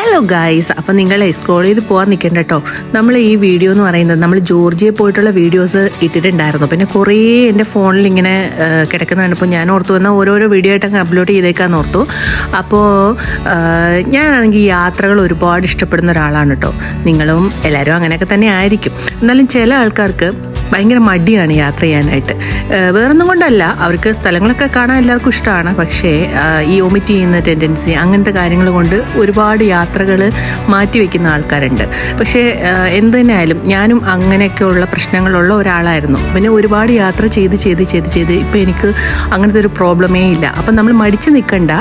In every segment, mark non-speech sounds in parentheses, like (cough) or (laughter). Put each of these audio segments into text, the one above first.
Hello guys അപ്പം നിങ്ങൾ scroll ചെയ്ത് പോകാൻ നിൽക്കണ്ട കേട്ടോ നമ്മൾ ഈ വീഡിയോ എന്ന് പറയുന്നത് നമ്മൾ ജോർജിയെ പോയിട്ടുള്ള വീഡിയോസ് ഇട്ടിട്ടുണ്ടായിരുന്നു. പിന്നെ കുറേ എന്റെ ഫോണിൽ ഇങ്ങനെ കിടക്കുന്ന കണ്ടപ്പോൾ ഞാൻ ഓർത്തു വന്നാൽ ഓരോരോ വീഡിയോ ആയിട്ട് അങ്ങ് അപ്ലോഡ് ചെയ്തേക്കാന്ന് ഓർത്തു. അപ്പോൾ ഞാനാണെങ്കിൽ യാത്രകൾ ഒരുപാട് ഇഷ്ടപ്പെടുന്ന ഒരാളാണ് കേട്ടോ നിങ്ങളും എല്ലാവരും അങ്ങനെയൊക്കെ തന്നെ ആയിരിക്കും. എന്നാലും ചില ആൾക്കാർക്ക് ഭയങ്കര മടിയാണ് യാത്ര ചെയ്യാനായിട്ട്. വേറൊന്നും കൊണ്ടല്ല. അവർക്ക് സ്ഥലങ്ങളൊക്കെ കാണാൻ എല്ലാവർക്കും ഇഷ്ടമാണ്. പക്ഷേ ഈ ഒമിറ്റ് ചെയ്യുന്ന ടെൻഡൻസി അങ്ങനത്തെ കാര്യങ്ങൾ കൊണ്ട് ഒരുപാട് യാത്രകൾ മാറ്റിവെക്കുന്ന ആൾക്കാരുണ്ട്. പക്ഷേ എന്ത് തന്നെയായാലും ഞാനും അങ്ങനെയൊക്കെയുള്ള പ്രശ്നങ്ങളുള്ള ഒരാളായിരുന്നു. പിന്നെ ഒരുപാട് യാത്ര ചെയ്ത് ചെയ്ത് ചെയ്ത് ചെയ്ത് ഇപ്പോൾ എനിക്ക് അങ്ങനത്തെ ഒരു പ്രോബ്ലമേ ഇല്ല. അപ്പം നമ്മൾ മടിച്ച് നിൽക്കണ്ട.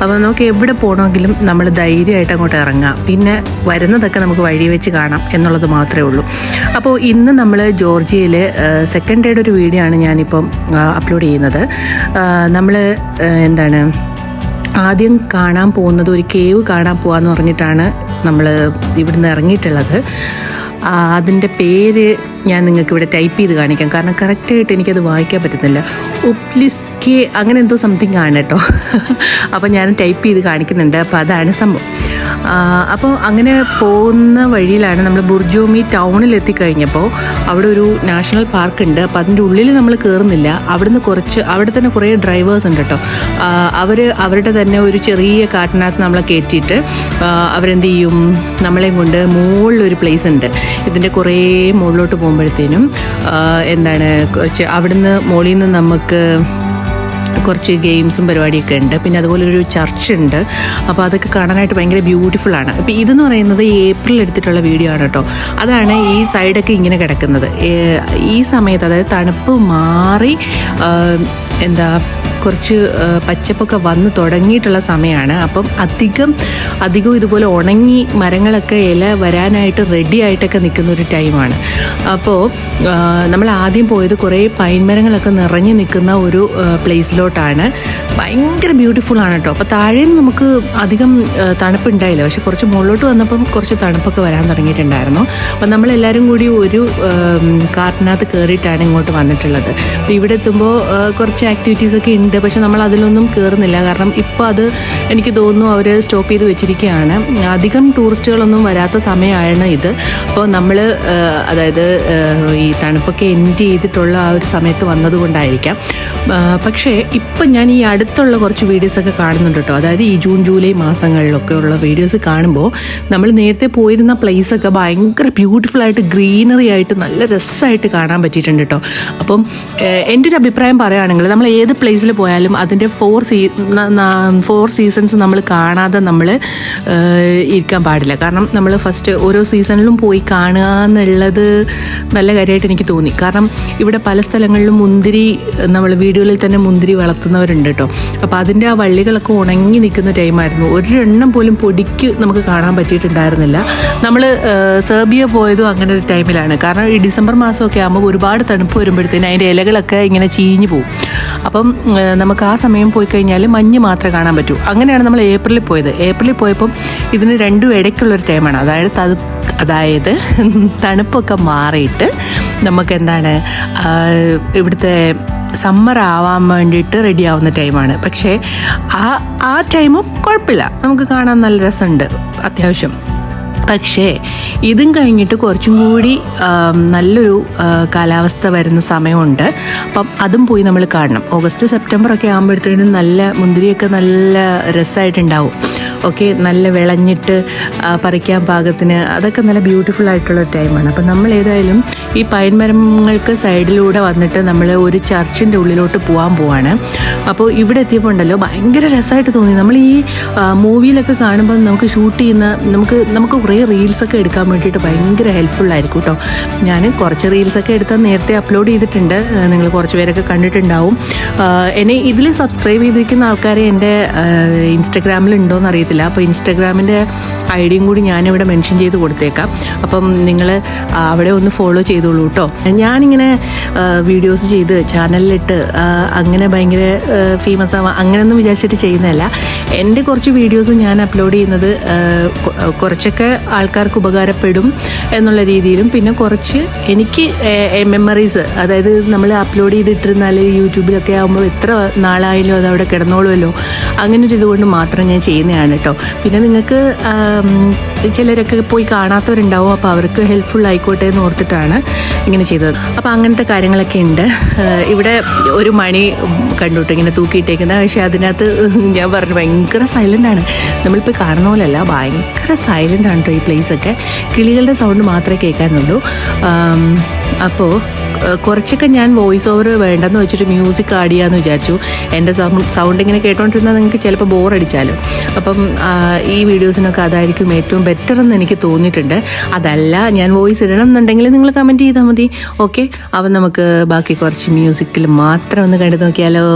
അപ്പോൾ നമുക്ക് എവിടെ പോകണമെങ്കിലും നമ്മൾ ധൈര്യമായിട്ട് അങ്ങോട്ട് ഇറങ്ങാം. പിന്നെ വരുന്നതൊക്കെ നമുക്ക് വഴി വെച്ച് കാണാം എന്നുള്ളത് മാത്രമേ ഉള്ളൂ. അപ്പോൾ ഇന്ന് നമ്മൾ ജോർജിയയിൽ സെക്കൻഡ് ഡേയുടെ ഒരു വീഡിയോ ആണ് ഞാനിപ്പം അപ്ലോഡ് ചെയ്യുന്നത്. നമ്മൾ എന്താണ് ആദ്യം കാണാൻ പോകുന്നത് ഒരു കേവ് കാണാൻ പോകാന്ന് പറഞ്ഞിട്ടാണ് നമ്മൾ ഇവിടുന്ന് ഇറങ്ങിയിട്ടുള്ളത്. അതിന്റെ പേര് ഞാൻ നിങ്ങൾക്ക് ഇവിടെ ടൈപ്പ് ചെയ്ത് കാണിക്കാം. കാരണം കറക്റ്റായിട്ട് എനിക്കത് വായിക്കാൻ പറ്റുന്നില്ല. ഉപ്ലിസ്കെ അങ്ങനെ എന്തോ സംതിങ് ആണ് കേട്ടോ. അപ്പോൾ ഞാൻ ടൈപ്പ് ചെയ്ത് കാണിക്കുന്നുണ്ട്. അപ്പോൾ അതാണ് സംഭവം. അപ്പോൾ അങ്ങനെ പോകുന്ന വഴിയിലാണ് നമ്മൾ ബുർജോമി ടൗണിൽ എത്തിക്കഴിഞ്ഞപ്പോൾ അവിടെ ഒരു നാഷണൽ പാർക്ക് ഉണ്ട് അപ്പോൾ അതിന്റെ ഉള്ളിൽ നമ്മൾ കയറുന്നില്ല. അവിടുന്ന് കുറച്ച് അവിടെ തന്നെ കുറേ ഡ്രൈവേഴ്സ് ഉണ്ട് കേട്ടോ. അവർ അവരുടെ തന്നെ ഒരു ചെറിയ കാട്ടിനകത്ത് നമ്മളെ കയറ്റിയിട്ട് അവരെന്ത് ചെയ്യും? നമ്മളെയും കൊണ്ട് മുകളിലൊരു പ്ലേസ് ഉണ്ട്. ഇതിന്റെ കുറേ മുകളിലോട്ട് പോകുമ്പോഴത്തേനും എന്താണ് കുറച്ച് അവിടുന്ന് മുകളിൽ നിന്ന് നമുക്ക് കുറച്ച് ഗെയിംസും പരിപാടിയൊക്കെ ഉണ്ട്. പിന്നെ അതുപോലെ ഒരു ചർച്ച് ഉണ്ട് അപ്പോൾ അതൊക്കെ കാണാനായിട്ട് ഭയങ്കര ബ്യൂട്ടിഫുൾ ആണ്. അപ്പോൾ ഇതെന്ന് പറയുന്നത് ഏപ്രിൽ എടുത്തിട്ടുള്ള വീഡിയോ ആണ് കേട്ടോ. അതാണ് ഈ സൈഡൊക്കെ ഇങ്ങനെ കിടക്കുന്നത്. ഈ സമയത്ത് അതായത് തണുപ്പ് മാറി എന്താ കുറച്ച് പച്ചപ്പൊക്കെ വന്ന് തുടങ്ങിയിട്ടുള്ള സമയമാണ് അപ്പം അധികം അധികം ഇതുപോലെ ഉണങ്ങി മരങ്ങളൊക്കെ ഇല വരാനായിട്ട് റെഡി ആയിട്ടൊക്കെ നിൽക്കുന്ന ഒരു ടൈമാണ് അപ്പോൾ നമ്മൾ ആദ്യം പോയത് കുറേ പൈൻ മരങ്ങളൊക്കെ നിറഞ്ഞു നിൽക്കുന്ന ഒരു പ്ലേസിലോട്ടാണ് ഭയങ്കര ബ്യൂട്ടിഫുൾ ആണ് കേട്ടോ അപ്പോൾ താഴെ നമുക്ക് അധികം തണുപ്പ് തണുപ്പുണ്ടായില്ല. പക്ഷെ കുറച്ച് മുകളിലോട്ട് വന്നപ്പം കുറച്ച് തണുപ്പൊക്കെ വരാൻ തുടങ്ങിയിട്ടുണ്ടായിരുന്നു. അപ്പം നമ്മളെല്ലാവരും കൂടി ഒരു കാറിനകത്ത് കയറിയിട്ടാണ് ഇങ്ങോട്ട് വന്നിട്ടുള്ളത്. അപ്പോൾ ഇവിടെ എത്തുമ്പോൾ കുറച്ച് ആക്ടിവിറ്റീസ് ഒക്കെ ഉണ്ട് പക്ഷെ നമ്മൾ അതിലൊന്നും കയറുന്നില്ല കാരണം ഇപ്പോൾ അത് എനിക്ക് തോന്നുന്നു അവർ സ്റ്റോപ്പ് ചെയ്ത് വെച്ചിരിക്കുകയാണ്. അധികം ടൂറിസ്റ്റുകളൊന്നും വരാത്ത സമയമാണ് ഇത്. അപ്പോൾ നമ്മൾ അതായത് ഈ തണുപ്പൊക്കെ എൻഡ് ചെയ്തിട്ടുള്ള ആ ഒരു സമയത്ത് വന്നതുകൊണ്ടായിരിക്കാം. പക്ഷേ ഇപ്പം ഞാൻ ഈ അടുത്തുള്ള കുറച്ച് വീഡിയോസൊക്കെ കാണുന്നുണ്ട് കേട്ടോ. അതായത് ഈ ജൂൺ ജൂലൈ മാസങ്ങളിലൊക്കെ ഉള്ള വീഡിയോസ് കാണുമ്പോൾ നമ്മൾ നേരത്തെ പോയിരുന്ന പ്ലേസൊക്കെ ഭയങ്കര ബ്യൂട്ടിഫുൾ ആയിട്ട് ഗ്രീനറി ആയിട്ട് നല്ല രസമായിട്ട് കാണാൻ പറ്റിയിട്ടുണ്ട് കേട്ടോ. അപ്പം എന്റെ ഒരു അഭിപ്രായം പറയുകയാണെങ്കിൽ നമ്മൾ ഏത് പ്ലേസിൽ പോയാലും അതിന്റെ ഫോർ സീ ഫോർ സീസൺസ് നമ്മൾ കാണാതെ നമ്മൾ ഇരിക്കാൻ പാടില്ല. കാരണം നമ്മൾ ഫസ്റ്റ് ഓരോ സീസണിലും പോയി കാണുക എന്നുള്ളത് നല്ല കാര്യമായിട്ട് എനിക്ക് തോന്നി. കാരണം ഇവിടെ പല സ്ഥലങ്ങളിലും മുന്തിരി നമ്മൾ വീടുകളിൽ തന്നെ മുന്തിരി വളർത്തുന്നവരുണ്ട് കേട്ടോ അപ്പോൾ അതിന്റെ ആ വള്ളികളൊക്കെ ഉണങ്ങി നിൽക്കുന്ന ടൈമായിരുന്നു ഒരെണ്ണം പോലും പൊടിക്ക് നമുക്ക് കാണാൻ പറ്റിയിട്ടുണ്ടായിരുന്നില്ല. നമ്മൾ സെർബിയ പോയതും അങ്ങനെ ഒരു ടൈമിലാണ് കാരണം ഈ ഡിസംബർ മാസമൊക്കെ ആകുമ്പോൾ ഒരുപാട് തണുപ്പ് വരുമ്പോഴത്തേന് അതിന്റെ ഇലകളൊക്കെ ഇങ്ങനെ ചീഞ്ഞു പോകും അപ്പം നമുക്ക് ആ സമയം പോയി കഴിഞ്ഞാൽ മഞ്ഞ് മാത്രമേ കാണാൻ പറ്റൂ. അങ്ങനെയാണ് നമ്മൾ ഏപ്രിലിൽ പോയത്. ഏപ്രിലിൽ പോയപ്പം ഇതിന് രണ്ടും ഇടയ്ക്കുള്ളൊരു ടൈമാണ് അതായത് തണു അതായത് (laughs) തണുപ്പൊക്കെ മാറിയിട്ട് നമുക്ക് എന്താണ് ഇവിടുത്തെ സമ്മർ ആവാൻ വേണ്ടിയിട്ട് റെഡി ആവുന്ന ടൈമാണ് പക്ഷേ ആ ആ ടൈമും കുഴപ്പമില്ല. നമുക്ക് കാണാൻ നല്ല രസമുണ്ട് അത്യാവശ്യം. പക്ഷേ ഇതും കഴിഞ്ഞിട്ട് കുറച്ചും കൂടി നല്ലൊരു കാലാവസ്ഥ വരുന്ന സമയമുണ്ട്. അപ്പം അതും പോയി നമ്മൾ കാണണം. ഓഗസ്റ്റ് സെപ്റ്റംബർ ഒക്കെ ആകുമ്പോഴത്തേനും നല്ല മുന്തിരിയൊക്കെ നല്ല രസമായിട്ടുണ്ടാവും. ഓക്കെ നല്ല വിളഞ്ഞിട്ട് പറിക്കാൻ പാകത്തിന് അതൊക്കെ നല്ല ബ്യൂട്ടിഫുൾ ആയിട്ടുള്ള ടൈമാണ് അപ്പം നമ്മൾ ഏതായാലും ഈ പൈൻ മരങ്ങൾക്ക് സൈഡിലൂടെ വന്നിട്ട് നമ്മൾ ഒരു ചർച്ചിന്റെ ഉള്ളിലോട്ട് പോകാൻ പോവാണ്. അപ്പോൾ ഇവിടെ എത്തിയപ്പോൾ ഉണ്ടല്ലോ ഭയങ്കര രസമായിട്ട് തോന്നി. നമ്മൾ ഈ മൂവിയിലൊക്കെ കാണുമ്പോൾ നമുക്ക് ഷൂട്ട് ചെയ്യുന്ന നമുക്ക് നമുക്ക് കുറേ റീൽസൊക്കെ എടുക്കാൻ വേണ്ടിയിട്ട് ഭയങ്കര ഹെൽപ്ഫുൾ ആയിരിക്കും കേട്ടോ ഞാൻ കുറച്ച് റീൽസൊക്കെ എടുത്താൽ നേരത്തെ അപ്ലോഡ് ചെയ്തിട്ടുണ്ട്. നിങ്ങൾ കുറച്ച് പേരൊക്കെ കണ്ടിട്ടുണ്ടാവും. എന്നെ ഇതിൽ സബ്സ്ക്രൈബ് ചെയ്തിരിക്കുന്ന ആൾക്കാരെ എന്റെ ഇൻസ്റ്റഗ്രാമിൽ ഉണ്ടോയെന്ന് അറിയത്തില്ല. അപ്പോൾ ഇൻസ്റ്റഗ്രാമിന്റെ ഐ ഡിയും കൂടി ഞാനിവിടെ മെൻഷൻ ചെയ്ത് കൊടുത്തേക്കാം. അപ്പം നിങ്ങൾ അവിടെ ഒന്ന് ഫോളോ ചെയ്തോളൂ കേട്ടോ. ഞാനിങ്ങനെ വീഡിയോസ് ചെയ്ത് ചാനലിലിട്ട് അങ്ങനെ ഭയങ്കര ഫേമസ് ആവാം അങ്ങനെയൊന്നും വിചാരിച്ചിട്ട് ചെയ്യുന്നതല്ല. എന്റെ കുറച്ച് വീഡിയോസ് ഞാൻ അപ്ലോഡ് ചെയ്യുന്നത് കുറച്ചൊക്കെ ആൾക്കാർക്ക് ഉപകാരപ്പെടും എന്നുള്ള രീതിയിലും പിന്നെ കുറച്ച് എനിക്ക് മെമ്മറീസ് അതായത് നമ്മൾ അപ്ലോഡ് ചെയ്തിട്ടിരുന്നാൽ യൂട്യൂബിലൊക്കെ ആകുമ്പോൾ എത്ര നാളായാലും അത് അവിടെ കിടന്നോളുമല്ലോ. അങ്ങനെ ഇതുകൊണ്ട് മാത്രം ഞാൻ ചെയ്യുന്നതാണ്. കേട്ടോ. പിന്നെ നിങ്ങൾക്ക് ചിലരൊക്കെ പോയി കാണാത്തവരുണ്ടാവും അപ്പോൾ അവർക്ക് ഹെൽപ്ഫുൾ ആയിക്കോട്ടെ എന്ന് ഓർത്തിട്ടാണ് ഇങ്ങനെ ചെയ്തത്. അപ്പോൾ അങ്ങനത്തെ കാര്യങ്ങളൊക്കെ ഉണ്ട്. ഇവിടെ ഒരു മണി കണ്ടുട്ട് ഇങ്ങനെ തൂക്കിയിട്ടേക്കുന്നത് പക്ഷേ അതിനകത്ത് ഞാൻ പറഞ്ഞു ഭയങ്കര സൈലന്റ് ആണ്. നമ്മളിപ്പോൾ കാണുന്ന പോലെയല്ല ഭയങ്കര സൈലന്റ് ആണ് കേട്ടോ ഈ പ്ലേസൊക്കെ കിളികളുടെ സൗണ്ട് മാത്രമേ കേൾക്കാനുള്ളൂ. അപ്പോൾ കുറച്ചൊക്കെ ഞാൻ വോയിസ് ഓവർ വേണ്ടെന്ന് വെച്ചിട്ട് മ്യൂസിക് ആഡ് ചെയ്യാമെന്ന് വിചാരിച്ചു. എന്റെ സൗണ്ട് ഇങ്ങനെ കേട്ടോണ്ടിരുന്നാൽ നിങ്ങൾക്ക് ചിലപ്പോൾ ബോർ അടിച്ചാലും. അപ്പം ഈ വീഡിയോസിനൊക്കെ അതായിരിക്കും ഏറ്റവും ബെറ്റർ എന്ന് എനിക്ക് തോന്നിയിട്ടുണ്ട്. അതല്ല ഞാൻ വോയിസ് ഇടണം എന്നുണ്ടെങ്കിൽ നിങ്ങൾ കമന്റ് ചെയ്താൽ മതി. ഓക്കെ അപ്പം നമുക്ക് ബാക്കി കുറച്ച് മ്യൂസിക്കിൽ മാത്രം ഒന്ന് കണ്ടു നോക്കിയാലോ.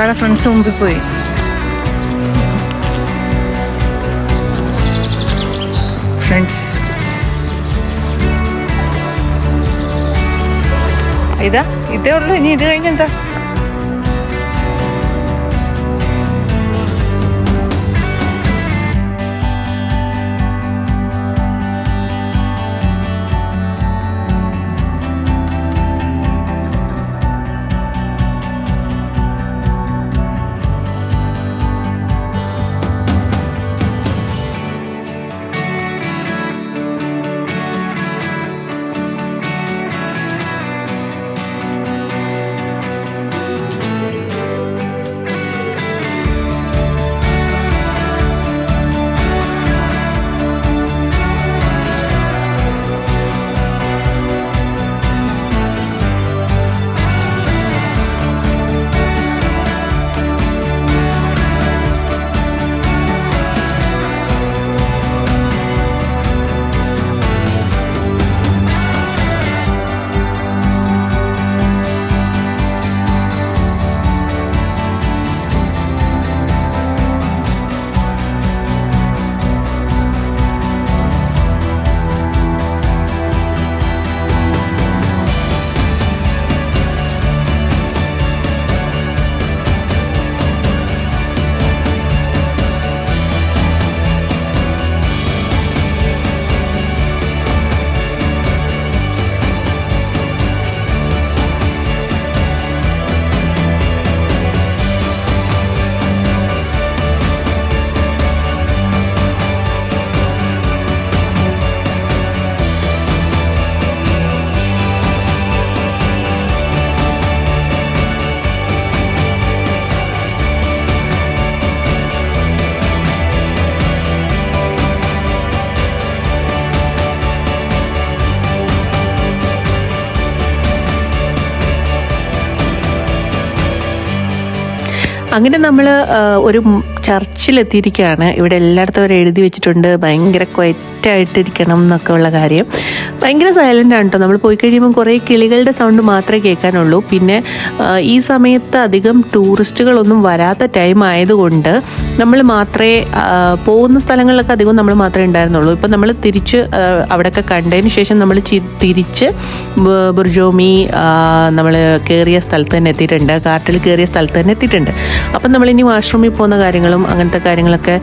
കട ഫ്രണ്ട്സ് മുമ്പിൽ പോയി. ഫ്രണ്ട്സ്. ഇതാ ഇതേ ഉള്ളൂ. ഇനി ഇത് കഴിഞ്ഞെന്താ? അങ്ങനെ നമ്മൾ ഒരു ചർച്ചിലെത്തിയിരിക്കുകയാണ്. ഇവിടെ എല്ലായിടത്തും അവർ എഴുതി വെച്ചിട്ടുണ്ട്. ഭയങ്കര ക്വയറ്റായിട്ടിരിക്കണം എന്നൊക്കെ ഉള്ള കാര്യം. ഭയങ്കര സൈലന്റ് ആണ് കേട്ടോ നമ്മൾ പോയി കഴിയുമ്പോൾ കുറേ കിളികളുടെ സൗണ്ട് മാത്രമേ കേൾക്കാനുള്ളൂ. പിന്നെ ഈ സമയത്ത് അധികം ടൂറിസ്റ്റുകളൊന്നും വരാത്ത ടൈം ആയതുകൊണ്ട് നമ്മൾ മാത്രമേ പോകുന്ന സ്ഥലങ്ങളിലൊക്കെ അധികം നമ്മൾ മാത്രമേ ഉണ്ടായിരുന്നുള്ളൂ. ഇപ്പം നമ്മൾ തിരിച്ച് അവിടെ അവിടെയൊക്കെ കണ്ടതിന് ശേഷം നമ്മൾ തിരിച്ച് ബുർജോമി നമ്മൾ കയറിയ സ്ഥലത്ത് തന്നെ എത്തിയിട്ടുണ്ട്. കാട്ടിൽ കയറിയ സ്ഥലത്ത് തന്നെ എത്തിയിട്ടുണ്ട്. അപ്പം നമ്മളിനി വാഷ്റൂമിൽ പോകുന്ന കാര്യങ്ങളും അങ്ങനത്തെ കാര്യങ്ങളൊക്കെ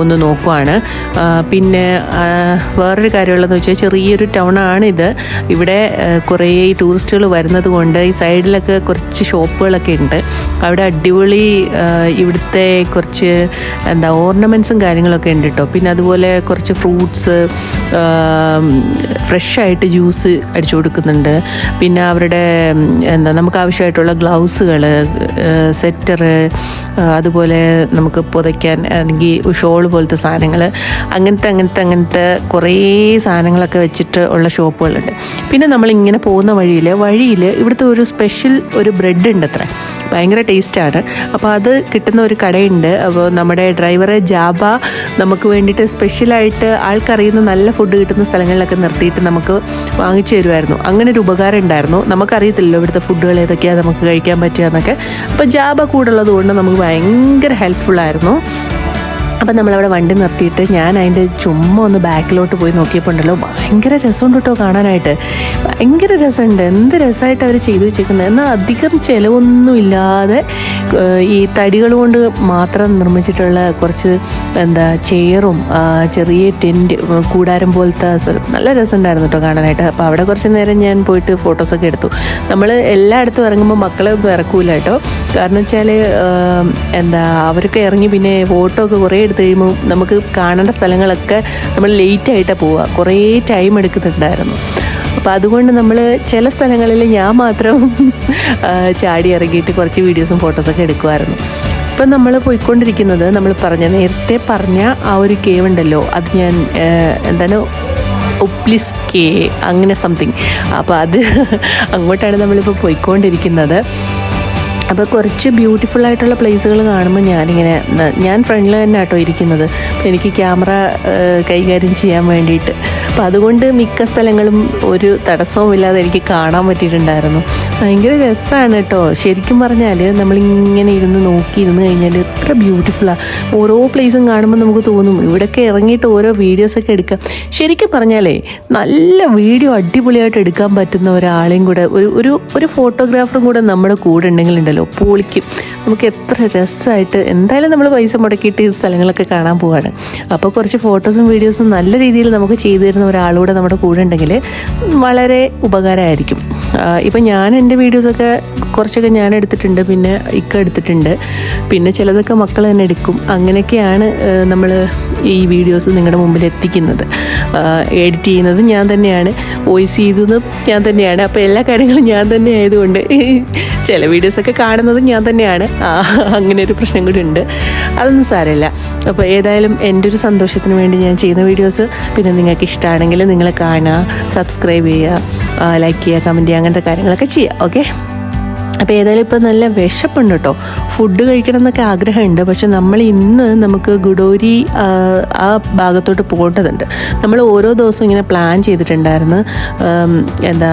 ഒന്ന് നോക്കുവാണ്. പിന്നെ വേറൊരു കാര്യമുള്ളതെന്ന് വെച്ചാൽ ചെറിയൊരു ടൗൺ ആണിത് ഇവിടെ കുറേ ടൂറിസ്റ്റുകൾ വരുന്നത് കൊണ്ട് ഈ സൈഡിലൊക്കെ കുറച്ച് ഷോപ്പുകളൊക്കെ ഉണ്ട്. അവിടെ അടിപൊളി ഇവിടുത്തെ കുറച്ച് എന്താ ഓർണമെന്റ്സും കാര്യങ്ങളൊക്കെ ഉണ്ട് കേട്ടോ പിന്നെ അതുപോലെ കുറച്ച് ഫ്രൂട്ട്സ് ഫ്രഷ് ആയിട്ട് ജ്യൂസ് അടിച്ചു കൊടുക്കുന്നുണ്ട്. പിന്നെ അവരുടെ എന്താ നമുക്ക് ആവശ്യമായിട്ടുള്ള ഗ്ലൗസുകൾ സെറ്റർ അതുപോലെ നമുക്ക് പുതയ്ക്കാൻ അല്ലെങ്കിൽ ഷോൾ പോലത്തെ സാധനങ്ങൾ അങ്ങനത്തെ അങ്ങനത്തെ അങ്ങനത്തെ കുറേ സാധനങ്ങളൊക്കെ വെച്ചിട്ട് ഉള്ള ഷോപ്പുകളുണ്ട്. പിന്നെ നമ്മളിങ്ങനെ പോകുന്ന വഴിയിൽ വഴിയിൽ ഇവിടുത്തെ ഒരു സ്പെഷ്യൽ ഒരു ബ്രെഡ് ഉണ്ട് അത്ര ഭയങ്കര ടേസ്റ്റാണ്. അപ്പോൾ അത് കിട്ടുന്ന ഒരു കടയുണ്ട്. അപ്പോൾ നമ്മുടെ ഡ്രൈവർ ജാബ നമുക്ക് വേണ്ടിയിട്ട് സ്പെഷ്യലായിട്ട് ആൾക്കറിയുന്ന നല്ല ഫുഡ് കിട്ടുന്ന സ്ഥലങ്ങളിലൊക്കെ നിർത്തിയിട്ട് നമുക്ക് വാങ്ങിച്ചു തരുമായിരുന്നു അങ്ങനെ ഒരു ഉപകാരം ഉണ്ടായിരുന്നു. നമുക്കറിയത്തില്ലല്ലോ ഇവിടുത്തെ ഫുഡുകൾ ഏതൊക്കെയാണ് നമുക്ക് കഴിക്കാൻ പറ്റുക എന്നൊക്കെ. അപ്പോൾ ജാബ കൂടുള്ളത് കൊണ്ട് നമുക്ക് ഭയങ്കര ഹെൽപ്ഫുള്ളായിരുന്നു അപ്പം നമ്മളവിടെ വണ്ടി നിർത്തിയിട്ട് ഞാൻ അതിന്റെ ചുമ്മാ ഒന്ന് ബാക്കിലോട്ട് പോയി നോക്കിയപ്പോൾ ഉണ്ടല്ലോ ഭയങ്കര രസമുണ്ട് കേട്ടോ കാണാനായിട്ട്. ഭയങ്കര രസമുണ്ട്. എന്ത് രസമായിട്ട് അവർ ചെയ്തു വെച്ചേക്കുന്നത്. എന്നാൽ അധികം ചിലവൊന്നും ഇല്ലാതെ ഈ തടികൾ കൊണ്ട് മാത്രം നിർമ്മിച്ചിട്ടുള്ള കുറച്ച് എന്താ ചെയറും ചെറിയ ടെന്റ് കൂടാരം പോലത്തെ നല്ല രസമുണ്ടായിരുന്നു കേട്ടോ കാണാനായിട്ട്. അപ്പോൾ അവിടെ കുറച്ച് നേരം ഞാൻ പോയിട്ട് ഫോട്ടോസൊക്കെ എടുത്തു. നമ്മൾ എല്ലായിടത്തും ഇറങ്ങുമ്പോൾ മക്കളെ ഇറക്കൂല കേട്ടോ. കാരണം വെച്ചാൽ എന്താ അവരൊക്കെ ഇറങ്ങി പിന്നെ ഫോട്ടോ ഒക്കെ കുറേ എടുത്ത് കഴിയുമ്പോൾ നമുക്ക് കാണേണ്ട സ്ഥലങ്ങളൊക്കെ നമ്മൾ ലേറ്റായിട്ടാണ് പോവുക. കുറേ ടൈം എടുക്കുന്നുണ്ടായിരുന്നു. അപ്പോൾ അതുകൊണ്ട് നമ്മൾ ചില സ്ഥലങ്ങളിൽ ഞാൻ മാത്രം ചാടി ഇറങ്ങിയിട്ട് കുറച്ച് വീഡിയോസും ഫോട്ടോസൊക്കെ എടുക്കുമായിരുന്നു ഇപ്പം നമ്മൾ പോയിക്കൊണ്ടിരിക്കുന്നത് നമ്മൾ പറഞ്ഞ നേരത്തെ പറഞ്ഞ ആ ഒരു കേവ് ഉണ്ടല്ലോ. അത് ഞാൻ എന്താണ്? ഒപ്ലിസ് കേ അങ്ങനെ സംതിങ് അപ്പോൾ അത് അങ്ങോട്ടാണ് നമ്മളിപ്പോൾ പോയിക്കൊണ്ടിരിക്കുന്നത്. അപ്പോൾ കുറച്ച് ബ്യൂട്ടിഫുൾ ആയിട്ടുള്ള പ്ലേസുകൾ കാണുമ്പോൾ ഞാനിങ്ങനെ ഞാൻ ഫ്രണ്ടിൽ തന്നെ ആട്ടോ ഇരിക്കുന്നത്. എനിക്ക് ക്യാമറ കൈകാര്യം ചെയ്യാൻ വേണ്ടിയിട്ട്. അപ്പോൾ അതുകൊണ്ട് മിക്ക സ്ഥലങ്ങളും ഒരു തടസ്സവുമില്ലാതെ എനിക്ക് കാണാൻ പറ്റിയിട്ടുണ്ടായിരുന്നു. ഭയങ്കര രസമാണ് കേട്ടോ. ശരിക്കും പറഞ്ഞാൽ നമ്മളിങ്ങനെ ഇരുന്ന് നോക്കി ഇരുന്ന് കഴിഞ്ഞാൽ എത്ര ബ്യൂട്ടിഫുള്ളാണ് ഓരോ പ്ലേസും കാണുമ്പോൾ നമുക്ക് തോന്നും ഇവിടെയൊക്കെ ഇറങ്ങിയിട്ട് ഓരോ വീഡിയോസൊക്കെ എടുക്കാം. ശരിക്കും പറഞ്ഞാലേ നല്ല വീഡിയോ അടിപൊളിയായിട്ട് എടുക്കാൻ പറ്റുന്ന ഒരാളെയും കൂടെ ഒരു ഒരു ഒരു ഫോട്ടോഗ്രാഫറും കൂടെ നമ്മുടെ കൂടെ ഉണ്ടെങ്കിലുണ്ടല്ലോ. പൊളിക്കും. നമുക്ക് എത്ര രസമായിട്ട് എന്തായാലും നമ്മൾ പൈസ മുടക്കിയിട്ട് ഈ സ്ഥലങ്ങളൊക്കെ കാണാൻ പോവാണ്. അപ്പോൾ കുറച്ച് ഫോട്ടോസും വീഡിയോസും നല്ല രീതിയിൽ നമുക്ക് ചെയ്തു തരുന്ന ഒരാളൂടെ നമ്മുടെ കൂടെ ഉണ്ടെങ്കിൽ വളരെ ഉപകാരമായിരിക്കും. ഇപ്പം ഞാൻ എന്റെ വീഡിയോസൊക്കെ കുറച്ചൊക്കെ ഞാൻ എടുത്തിട്ടുണ്ട് പിന്നെ ഇക്ക എടുത്തിട്ടുണ്ട്. പിന്നെ ചിലതൊക്കെ മക്കൾ തന്നെ എടുക്കും. അങ്ങനെയൊക്കെയാണ് നമ്മൾ ഈ വീഡിയോസ് നിങ്ങളുടെ മുമ്പിൽ എത്തിക്കുന്നത്. എഡിറ്റ് ചെയ്യുന്നതും ഞാൻ തന്നെയാണ് വോയിസ് ചെയ്തതും ഞാൻ തന്നെയാണ്. അപ്പോൾ എല്ലാ കാര്യങ്ങളും ഞാൻ തന്നെ ആയതുകൊണ്ട് (laughs) ചില വീഡിയോസൊക്കെ കാണുന്നതും ഞാൻ തന്നെയാണ്. അങ്ങനെ ഒരു പ്രശ്നം കൂടി ഉണ്ട്. അതൊന്നും സാരമില്ല. അപ്പോൾ ഏതായാലും എന്റെ ഒരു സന്തോഷത്തിന് വേണ്ടി ഞാൻ ചെയ്യുന്ന വീഡിയോസ് പിന്നെ നിങ്ങൾക്ക് ഇഷ്ടമാണെങ്കിൽ നിങ്ങൾ കാണുക സബ്സ്ക്രൈബ് ചെയ്യുക ലൈക്ക് ചെയ്യുക കമന്റ് ചെയ്യുക അങ്ങനത്തെ കാര്യങ്ങളൊക്കെ ചെയ്യുക. ഓക്കെ അപ്പോൾ ഏതായാലും ഇപ്പോൾ നല്ല വിശപ്പുണ്ട് കേട്ടോ ഫുഡ് കഴിക്കണം എന്നൊക്കെ ആഗ്രഹമുണ്ട്. പക്ഷെ നമ്മൾ ഇന്ന് നമുക്ക് ഗുഡോരി ആ, ഭാഗത്തോട്ട് പോകേണ്ടതുണ്ട്. നമ്മൾ ഓരോ ദിവസവും ഇങ്ങനെ പ്ലാൻ ചെയ്തിട്ടുണ്ടായിരുന്നു. എന്താ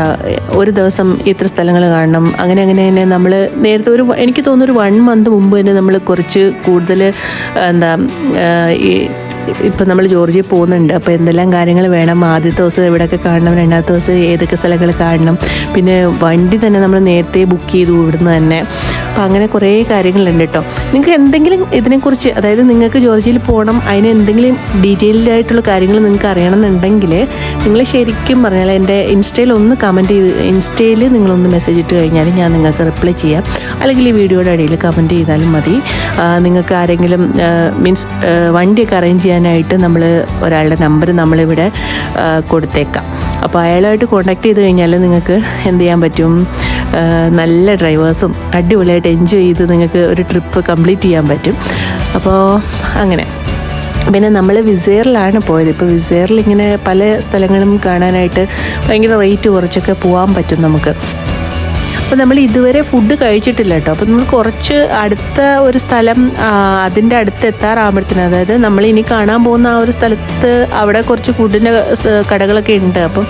ഒരു ദിവസം ഇത്ര സ്ഥലങ്ങൾ കാണണം. അങ്ങനെ അങ്ങനെ തന്നെ നമ്മൾ നേരത്തെ ഒരു എനിക്ക് തോന്നുന്നു ഒരു വൺ മന്ത് മുമ്പ് തന്നെ നമ്മൾ കുറച്ച് കൂടുതൽ എന്താ ഈ ഇപ്പം നമ്മൾ ജോർജിയ പോകുന്നുണ്ട്. അപ്പോൾ എന്തെല്ലാം കാര്യങ്ങൾ വേണം? ആദ്യത്തെ ദിവസം എവിടെയൊക്കെ കാണണം? രണ്ടാമത്തെ ദിവസം ഏതൊക്കെ സ്ഥലങ്ങൾ കാണണം? പിന്നെ വണ്ടി തന്നെ നമ്മൾ നേരത്തെ ബുക്ക് ചെയ്തു ഇവിടുന്ന് തന്നെ. അപ്പോൾ അങ്ങനെ കുറേ കാര്യങ്ങളുണ്ട് കേട്ടോ. നിങ്ങൾക്ക് എന്തെങ്കിലും ഇതിനെക്കുറിച്ച് അതായത് നിങ്ങൾക്ക് ജോർജിയയിൽ പോകണം അതിന് എന്തെങ്കിലും ഡീറ്റെയിൽഡ് ആയിട്ടുള്ള കാര്യങ്ങൾ നിങ്ങൾക്ക് അറിയണമെന്നുണ്ടെങ്കിൽ നിങ്ങൾ ശരിക്കും പറഞ്ഞാൽ എന്റെ ഇൻസ്റ്റയിൽ ഒന്ന് കമന്റ് ചെയ്ത് ഇൻസ്റ്റയിൽ നിങ്ങളൊന്ന് മെസ്സേജ് ഇട്ട് കഴിഞ്ഞാൽ ഞാൻ നിങ്ങൾക്ക് റിപ്ലൈ ചെയ്യാം. അല്ലെങ്കിൽ ഈ വീഡിയോയുടെ അടിയിൽ കമന്റ് ചെയ്താലും മതി. നിങ്ങൾക്ക് ആരെങ്കിലും മീൻസ് വണ്ടിയൊക്കെ അറേഞ്ച് ചെയ്യാനായിട്ട് നമ്മൾ ഒരാളുടെ നമ്പർ നമ്മളിവിടെ കൊടുത്തേക്കാം. അപ്പോൾ അയാളുമായിട്ട് കോൺടാക്ട് ചെയ്ത് കഴിഞ്ഞാൽ നിങ്ങൾക്ക് എന്ത് ചെയ്യാൻ പറ്റും? നല്ല ഡ്രൈവേഴ്സും അടിപൊളിയായിട്ട് എൻജോയ് ചെയ്ത് നിങ്ങൾക്ക് ഒരു ട്രിപ്പ് കംപ്ലീറ്റ് ചെയ്യാൻ പറ്റും. അപ്പോൾ അങ്ങനെ. പിന്നെ നമ്മൾ വിസേറിലാണ് പോയത്. ഇപ്പോൾ വിസേറിൽ ഇങ്ങനെ പല സ്ഥലങ്ങളും കാണാനായിട്ട് ഭയങ്കര റേറ്റ് കുറച്ചൊക്കെ പോകാൻ പറ്റും നമുക്ക്. അപ്പോൾ നമ്മൾ ഇതുവരെ ഫുഡ് കഴിച്ചിട്ടില്ല കേട്ടോ അപ്പോൾ നമ്മൾ കുറച്ച് അടുത്ത ഒരു സ്ഥലം അതിന്റെ അടുത്ത് എത്താറാകുമ്പോഴത്തേന് അതായത് നമ്മൾ ഇനി കാണാൻ പോകുന്ന ആ ഒരു സ്ഥലത്ത് അവിടെ കുറച്ച് ഫുഡിന്റെ കടകളൊക്കെ ഉണ്ട്. അപ്പം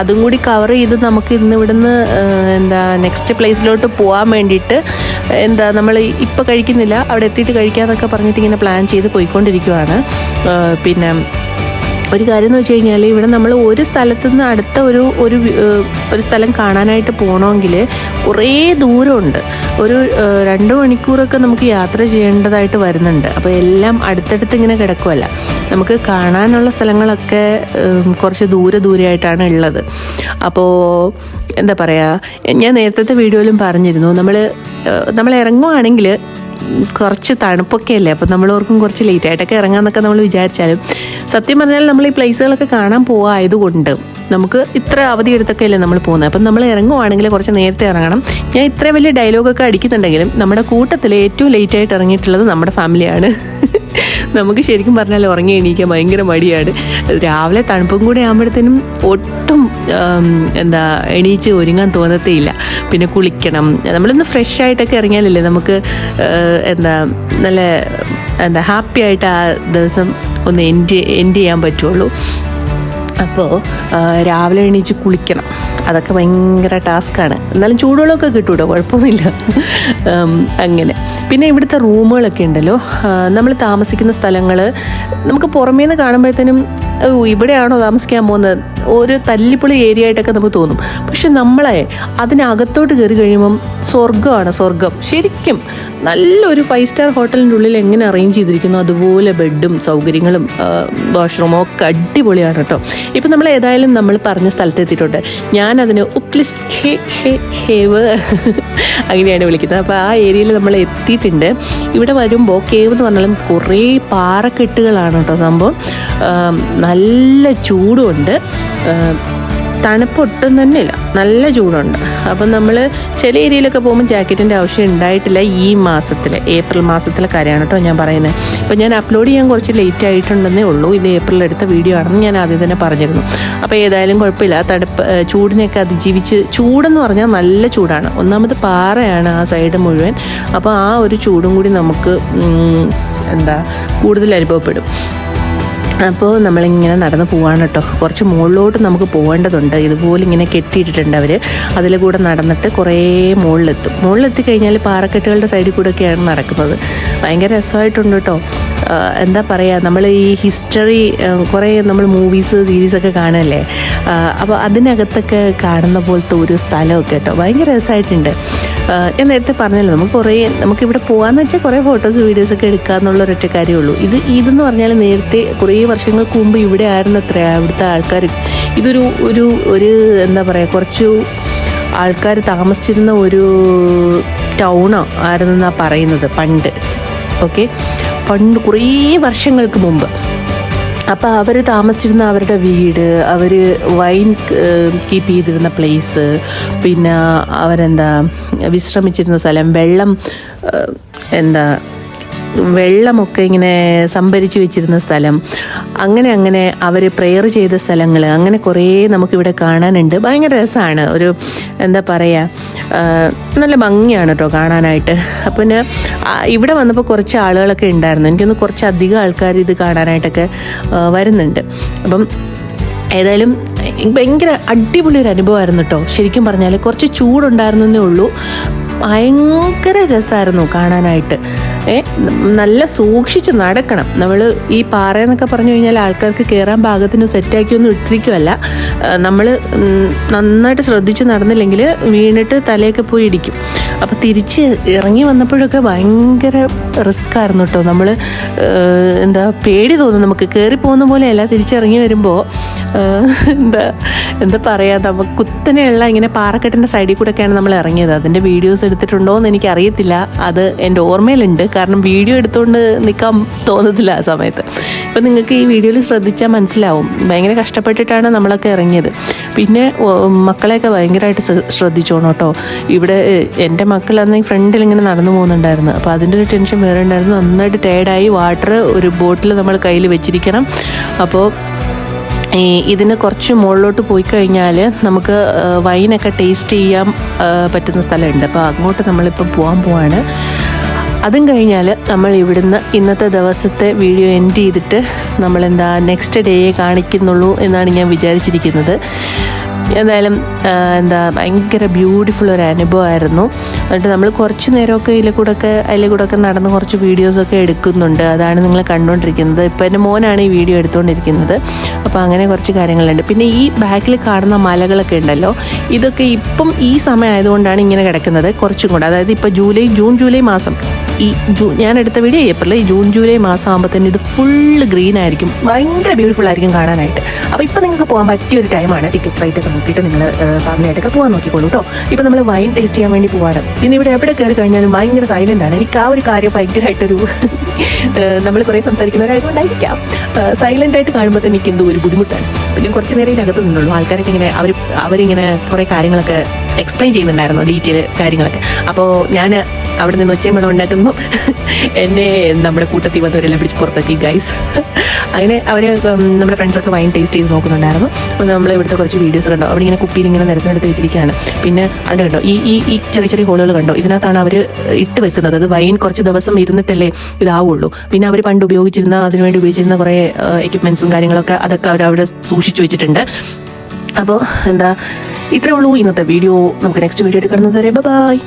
അതും കൂടി കവർ ചെയ്ത് നമുക്ക് ഇന്ന് ഇവിടുന്ന് എന്താ നെക്സ്റ്റ് പ്ലേസിലോട്ട് പോകാൻ വേണ്ടിയിട്ട് എന്താ നമ്മൾ ഇപ്പോൾ കഴിക്കുന്നില്ല. അവിടെ എത്തിയിട്ട് കഴിക്കാമെന്നൊക്കെ പറഞ്ഞിട്ട് ഇങ്ങനെ പ്ലാൻ ചെയ്ത് പോയിക്കൊണ്ടിരിക്കുവാണ്. പിന്നെ ഒരു കാര്യം എന്ന് വെച്ച് കഴിഞ്ഞാൽ ഇവിടെ നമ്മൾ ഒരു സ്ഥലത്തു നിന്ന് അടുത്ത ഒരു ഒരു ഒരു സ്ഥലം കാണാനായിട്ട് പോകണമെങ്കിൽ കുറേ ദൂരമുണ്ട്. ഒരു രണ്ട് മണിക്കൂറൊക്കെ നമുക്ക് യാത്ര ചെയ്യേണ്ടതായിട്ട് വരുന്നുണ്ട്. അപ്പോൾ എല്ലാം അടുത്തടുത്ത് ഇങ്ങനെ കിടക്കുമല്ല നമുക്ക് കാണാനുള്ള സ്ഥലങ്ങളൊക്കെ കുറച്ച് ദൂരെ ദൂരെയായിട്ടാണ് ഉള്ളത്. അപ്പോൾ എന്താ പറയുക ഞാൻ നേരത്തെ വീഡിയോയിലും പറഞ്ഞിരുന്നു നമ്മൾ നമ്മൾ ഇറങ്ങുവാണെങ്കിൽ കുറച്ച് തണുപ്പൊക്കെ അല്ലേ അപ്പം നമ്മൾ ഓർക്കും കുറച്ച് ലേറ്റ് ആയിട്ടൊക്കെ ഇറങ്ങാമെന്നൊക്കെ നമ്മൾ വിചാരിച്ചാലും. സത്യം പറഞ്ഞാൽ നമ്മൾ ഈ പ്ലേസുകളൊക്കെ കാണാൻ പോവായതുകൊണ്ട് നമുക്ക് ഇത്ര അവധി എടുത്തൊക്കെ അല്ലേ നമ്മൾ പോകുന്നത്. അപ്പം നമ്മൾ ഇറങ്ങുവാണെങ്കിൽ കുറച്ച് നേരത്തെ ഇറങ്ങണം. ഞാൻ ഇത്ര വലിയ ഡയലോഗൊക്കെ അടിക്കുന്നുണ്ടെങ്കിലും നമ്മുടെ കൂട്ടത്തിൽ ഏറ്റവും ലേറ്റ് ആയിട്ട് ഇറങ്ങിയിട്ടുള്ളത് നമ്മുടെ ഫാമിലിയാണ് നമുക്ക് ശരിക്കും പറഞ്ഞാൽ ഉറങ്ങി എണീക്കാൻ ഭയങ്കര മടിയാണ്. രാവിലെ തണുപ്പും കൂടെ ആകുമ്പോഴത്തേനും ഒട്ടും എന്താ എണീച്ച് ഒരുങ്ങാൻ തോന്നത്തേയില്ല. പിന്നെ കുളിക്കണം. നമ്മളിന്ന് ഫ്രഷ് ആയിട്ടൊക്കെ ഇറങ്ങിയാലല്ലേ നമുക്ക് എന്താ നല്ല എന്താ ഹാപ്പി ആയിട്ട് ആ ദിവസം ഒന്ന് എൻഡ് എൻഡ് ചെയ്യാൻ പറ്റുള്ളൂ. അപ്പോൾ രാവിലെ എണീച്ച് കുളിക്കണം. അതൊക്കെ ഭയങ്കര ടാസ്ക്കാണ്. എന്നാലും ചൂടുവെള്ളമൊക്കെ കിട്ടൂട്ടോ കുഴപ്പമൊന്നുമില്ല. അങ്ങനെ. പിന്നെ ഇവിടുത്തെ റൂമുകളൊക്കെ ഉണ്ടല്ലോ. നമ്മൾ താമസിക്കുന്ന സ്ഥലങ്ങൾ നമുക്ക് പുറമേ നിന്ന് കാണുമ്പോഴത്തേനും "ഓ, ഇവിടെയാണോ താമസിക്കാൻ പോകുന്നത്? ഒരു തല്ലിപ്പൊളി ഏരിയ ആയിട്ടൊക്കെ നമുക്ക് തോന്നും. പക്ഷെ നമ്മളെ അതിനകത്തോട്ട് കയറി കഴിയുമ്പം സ്വർഗമാണ് സ്വർഗം ശരിക്കും നല്ലൊരു ഫൈവ് സ്റ്റാർ ഹോട്ടലിന്റെ ഉള്ളിൽ എങ്ങനെ അറേഞ്ച് ചെയ്തിരിക്കുന്നു? അതുപോലെ ബെഡും സൗകര്യങ്ങളും വാഷ്റൂമും ഒക്കെ അടിപൊളിയാണ് കേട്ടോ. ഇപ്പം നമ്മൾ ഏതായാലും നമ്മൾ പറഞ്ഞ സ്ഥലത്തെത്തിയിട്ടുണ്ട് ഞാനതിന് ഉപ്ലിസ് ഹേവ് അങ്ങനെയാണ് വിളിക്കുന്നത്. അപ്പോൾ ആ ഏരിയയിൽ നമ്മൾ എത്തിയിട്ടുണ്ട്. ഇവിടെ വരുമ്പോൾ കേവ് എന്ന് പറഞ്ഞാലും കുറേ പാറക്കെട്ടുകളാണ് കേട്ടോ സംഭവം. നല്ല ചൂടുമുണ്ട് ആം, തണുപ്പ് തന്നെ ഇല്ല. നല്ല ചൂടുണ്ട്. അപ്പം നമ്മൾ ചില ഏരിയയിലൊക്കെ പോകുമ്പോൾ ജാക്കറ്റിന്റെ ആവശ്യം ഉണ്ടായിട്ടില്ല ഈ മാസത്തിൽ ഏപ്രിൽ മാസത്തിലെ കാര്യമാണ് കേട്ടോ ഞാൻ പറയുന്നത്. ഇപ്പം ഞാൻ അപ്ലോഡ് ചെയ്യാൻ കുറച്ച് ലേറ്റ് ആയിട്ടുണ്ടെന്നേ ഉള്ളൂ. ഇത് ഏപ്രിൽ എടുത്ത വീഡിയോ ആണെന്ന് ഞാൻ ആദ്യം തന്നെ പറഞ്ഞിരുന്നു. അപ്പോൾ ഏതായാലും കുഴപ്പമില്ല. തണുപ്പ് ചൂടിനെയൊക്കെ അതിജീവിച്ച് ചൂടെന്ന് പറഞ്ഞാൽ നല്ല ചൂടാണ്. ഒന്നാമത് പാറയാണ് ആ സൈഡ് മുഴുവൻ. അപ്പോൾ ആ ഒരു ചൂടും കൂടി നമുക്ക് എന്താ കൂടുതൽ അനുഭവപ്പെടും. അപ്പോൾ നമ്മളിങ്ങനെ നടന്ന് പോവാണ് കേട്ടോ. കുറച്ച് മുകളിലോട്ട് നമുക്ക് പോകേണ്ടതുണ്ട് ഇതുപോലെ ഇങ്ങനെ കെട്ടിയിട്ടിട്ടുണ്ട് അവർ അതിൽ കൂടെ നടന്നിട്ട് കുറേ മുകളിലെത്തും. മുകളിലെത്തി കഴിഞ്ഞാൽ പാറക്കെട്ടുകളുടെ സൈഡിൽ കൂടെയൊക്കെയാണ് നടക്കുന്നത്. ഭയങ്കര രസമായിട്ടുണ്ട് കേട്ടോ. എന്താ പറയുക നമ്മൾ ഈ ഹിസ്റ്ററി കുറേ നമ്മൾ മൂവീസ് സീരീസൊക്കെ കാണുമല്ലേ അപ്പോൾ അതിനകത്തൊക്കെ കാണുന്ന പോലത്തെ ഒരു സ്ഥലമൊക്കെ കേട്ടോ. ഭയങ്കര രസമായിട്ടുണ്ട്. ഞാൻ നേരത്തെ പറഞ്ഞല്ലോ നമുക്ക് കുറേ നമുക്കിവിടെ പോകാമെന്ന് വെച്ചാൽ കുറേ ഫോട്ടോസ് വീഡിയോസ് ഒക്കെ എടുക്കുക എന്നുള്ള ഒരൊറ്റ കാര്യമുള്ളൂ. ഇത് ഇതെന്ന് പറഞ്ഞാൽ നേരത്തെ കുറേ വർഷങ്ങൾക്ക് മുമ്പ് ഇവിടെ ആയിരുന്നു അത്ര അവിടുത്തെ ആൾക്കാർ ഇതൊരു ഒരു ഒരു എന്താ പറയുക കുറച്ച് ആൾക്കാർ താമസിച്ചിരുന്ന ഒരു ടൗണോ ആയിരുന്നെന്നാണ് പറയുന്നത് പണ്ട്. ഓക്കെ പണ്ട് കുറേ വർഷങ്ങൾക്ക് മുമ്പ്. അപ്പോൾ അവർ താമസിച്ചിരുന്ന അവരുടെ വീട് അവർ വൈൻ കീപ്പ് ചെയ്തിരുന്ന പ്ലേസ് പിന്നെ അവരെന്താ വിശ്രമിച്ചിരുന്ന സ്ഥലം വെള്ളം എന്താ വെള്ളമൊക്കെ ഇങ്ങനെ സംഭരിച്ചു വെച്ചിരുന്ന സ്ഥലം. അങ്ങനെ അങ്ങനെ അവർ പ്രെയർ ചെയ്ത സ്ഥലങ്ങൾ അങ്ങനെ കുറേ നമുക്കിവിടെ കാണാനുണ്ട്. ഭയങ്കര രസമാണ് ഒരു എന്താ പറയുക നല്ല ഭംഗിയാണ് കേട്ടോ കാണാനായിട്ട്. അപ്പം പിന്നെ ഇവിടെ വന്നപ്പോൾ കുറച്ച് ആളുകളൊക്കെ ഉണ്ടായിരുന്നു. എനിക്കൊന്ന് കുറച്ച് അധികം ആൾക്കാർ ഇത് കാണാനായിട്ടൊക്കെ വരുന്നുണ്ട്. അപ്പം ഏതായാലും ഭയങ്കര അടിപൊളി ഒരു അനുഭവമായിരുന്നു കേട്ടോ ശരിക്കും പറഞ്ഞാൽ കുറച്ച് ചൂടുണ്ടായിരുന്നേ ഉള്ളൂ. ഭയങ്കര രസമായിരുന്നു കാണാനായിട്ട്. ഏ നല്ല സൂക്ഷിച്ച് നടക്കണം. നമ്മൾ ഈ പാറയെന്നൊക്കെ പറഞ്ഞു കഴിഞ്ഞാൽ ആൾക്കാർക്ക് കയറാൻ പാകത്തിന് സെറ്റാക്കിയൊന്നും ഇട്ടിരിക്കുമല്ല നമ്മൾ നന്നായിട്ട് ശ്രദ്ധിച്ച് നടന്നില്ലെങ്കിൽ വീണിട്ട് തലയൊക്കെ പോയി ഇടിക്കും. അപ്പോൾ തിരിച്ച് ഇറങ്ങി വന്നപ്പോഴൊക്കെ ഭയങ്കര റിസ്ക് ആയിരുന്നു കേട്ടോ നമ്മൾ എന്താ പേടി തോന്നും നമുക്ക്. കയറി പോകുന്ന പോലെയല്ല തിരിച്ചിറങ്ങി വരുമ്പോൾ എന്താ എന്താ പറയുക നമുക്ക് കുത്തനെയുള്ള ഇങ്ങനെ പാറക്കെട്ടിന്റെ സൈഡിൽ കൂടെയൊക്കെയാണ് നമ്മൾ ഇറങ്ങിയത്. അതിന്റെ വീഡിയോസ് എടുത്തിട്ടുണ്ടോ എന്ന് എനിക്ക് അറിയത്തില്ല അത് എന്റെ ഓർമ്മയിലുണ്ട്. കാരണം വീഡിയോ എടുത്തുകൊണ്ട് നിൽക്കാൻ തോന്നത്തില്ല ആ സമയത്ത്. ഇപ്പം നിങ്ങൾക്ക് ഈ വീഡിയോയിൽ ശ്രദ്ധിച്ചാൽ മനസ്സിലാവും. ഭയങ്കര കഷ്ടപ്പെട്ടിട്ടാണ് നമ്മളൊക്കെ ഇറങ്ങിയത്. പിന്നെ മക്കളെയൊക്കെ ഭയങ്കരമായിട്ട് ശ്രദ്ധിച്ചോണം കേട്ടോ. ഇവിടെ എന്റെ മക്കൾ അന്ന് ഫ്രണ്ടിൽ ഇങ്ങനെ നടന്നു പോകുന്നുണ്ടായിരുന്നു. അപ്പോൾ അതിന്റെ ഒരു ടെൻഷൻ വേറെ ഉണ്ടായിരുന്നു. നന്നായിട്ട് ടയർഡായി വാട്ടർ ഒരു ബോട്ടിൽ നമ്മൾ കയ്യിൽ വെച്ചിരിക്കണം. അപ്പോൾ ഇതിന് കുറച്ച് മുകളിലോട്ട് പോയി കഴിഞ്ഞാൽ നമുക്ക് വൈനൊക്കെ ടേസ്റ്റ് ചെയ്യാൻ പറ്റുന്ന സ്ഥലമുണ്ട്. അപ്പോൾ അങ്ങോട്ട് നമ്മളിപ്പോൾ പോകാൻ പോവാണ്. അതും കഴിഞ്ഞാൽ നമ്മൾ ഇവിടുന്ന് ഇന്നത്തെ ദിവസത്തെ വീഡിയോ എൻഡ് ചെയ്തിട്ട് നമ്മളെന്താ നെക്സ്റ്റ് ഡേയെ കാണിക്കുന്നുള്ളൂ എന്നാണ് ഞാൻ വിചാരിച്ചിരിക്കുന്നത്. എന്തായാലും എന്താ ഭയങ്കര ബ്യൂട്ടിഫുൾ ഒരു അനുഭവമായിരുന്നു. എന്നിട്ട് നമ്മൾ കുറച്ച് നേരമൊക്കെ ഇതിൽ ഒക്കെ അതിൽ കൂടെ ഒക്കെ നടന്ന് കുറച്ച് വീഡിയോസൊക്കെ എടുക്കുന്നുണ്ട്. അതാണ് നിങ്ങൾ കണ്ടുകൊണ്ടിരിക്കുന്നത് ഇപ്പോൾ എന്റെ മോനാണ് ഈ വീഡിയോ എടുത്തുകൊണ്ടിരിക്കുന്നത് അപ്പോൾ അങ്ങനെ കുറച്ച് കാര്യങ്ങളുണ്ട്. പിന്നെ ഈ ബാക്കിൽ കാണുന്ന മലകളൊക്കെ ഉണ്ടല്ലോ ഇതൊക്കെ ഇപ്പം ഈ സമയം ആയതുകൊണ്ടാണ് ഇങ്ങനെ കിടക്കുന്നത് കുറച്ചും കൂടെ. അതായത് ഇപ്പോൾ ജൂലൈ ജൂൺ ജൂലൈ മാസം ഈ ജൂ ഞാൻ എടുത്ത വീഡിയോ ഏപ്രിൽ ജൂൺ ജൂലൈ മാസം ആകുമ്പോഴത്തേന് ഇത് ഫുള്ള് ഗ്രീൻ ആയിരിക്കും. ഭയങ്കര ബ്യൂട്ടിഫുൾ ആയിരിക്കും കാണാനായിട്ട്. അപ്പോൾ ഇപ്പോൾ നിങ്ങൾക്ക് പോകാൻ പറ്റിയ ഒരു ടൈമാണ് ടിക്കറ്റ് റേറ്റ് ഒക്കെ നോക്കിയിട്ട് നിങ്ങൾ ഫാമിലിയായിട്ടൊക്കെ പോകാൻ നോക്കിക്കോളൂ കേട്ടോ ഇപ്പോൾ നമ്മൾ വൈൻ ടേസ്റ്റ് ചെയ്യാൻ വേണ്ടി പോവാണ്. പിന്നെ ഇവിടെ എവിടെ കയറി കഴിഞ്ഞാലും ഭയങ്കര സൈലന്റ് ആണ്. എനിക്ക് ആ ഒരു കാര്യം ഭയങ്കരമായിട്ടൊരു നമ്മൾ കുറേ സംസാരിക്കുന്നവരായതുകൊണ്ടായിരിക്കാം. സൈലന്റ് ആയിട്ട് കാണുമ്പോൾ തന്നെ എനിക്ക് എന്തോ ഒരു ബുദ്ധിമുട്ടാണ്. പിന്നെ കുറച്ച് നേരം ഇതിനകത്ത് നിന്നുള്ളൂ. ആൾക്കാരൊക്കെ ഇങ്ങനെ അവർ അവരിങ്ങനെ കുറേ കാര്യങ്ങളൊക്കെ എക്സ്പ്ലെയിൻ ചെയ്യുന്നുണ്ടായിരുന്നു ഡീറ്റെയിൽ കാര്യങ്ങളൊക്കെ. അപ്പോൾ ഞാൻ അവിടെ നിന്ന് ഒച്ചയും വെള്ളം ഉണ്ടാക്കുന്നു. എന്നെ നമ്മുടെ കൂട്ടത്തിൽ വന്നവരെല്ലാം പിടിച്ച് പുറത്താക്കി ഗൈസ് അങ്ങനെ അവർ നമ്മുടെ ഫ്രണ്ട്സൊക്കെ വൈൻ ടേസ്റ്റ് ചെയ്ത് നോക്കുന്നുണ്ടായിരുന്നു. അപ്പോൾ നമ്മൾ ഇവിടുത്തെ കുറച്ച് വീഡിയോസ് കണ്ടോ. അവിടെ ഇങ്ങനെ കുപ്പിയിൽ ഇങ്ങനെ നിരത്തിനെടുത്ത് വെച്ചിരിക്കുകയാണ്. പിന്നെ അത് കണ്ടോ. ഈ ഈ ഈ ചെറിയ ചെറിയ ഹോളുകൾ കണ്ടോ. ഇതിനകത്താണ് അവർ ഇട്ട് വെക്കുന്നത്. അത് വൈൻ കുറച്ച് ദിവസം ഇരുന്നിട്ടല്ലേ ഇതാവുള്ളൂ. പിന്നെ അവർ പണ്ട് ഉപയോഗിച്ചിരുന്ന അതിനുവേണ്ടി ഉപയോഗിച്ചിരുന്ന കുറേ എക്യുപ്മെൻസും കാര്യങ്ങളൊക്കെ അതൊക്കെ അവർ അവിടെ സൂക്ഷിച്ചു വെച്ചിട്ടുണ്ട്. അപ്പോൾ എന്താ ഇത്രേ ഉള്ളൂ ഇന്നത്തെ വീഡിയോ നമുക്ക് നെക്സ്റ്റ് വീഡിയോ എടുക്കുന്നത് വരെ. ബൈ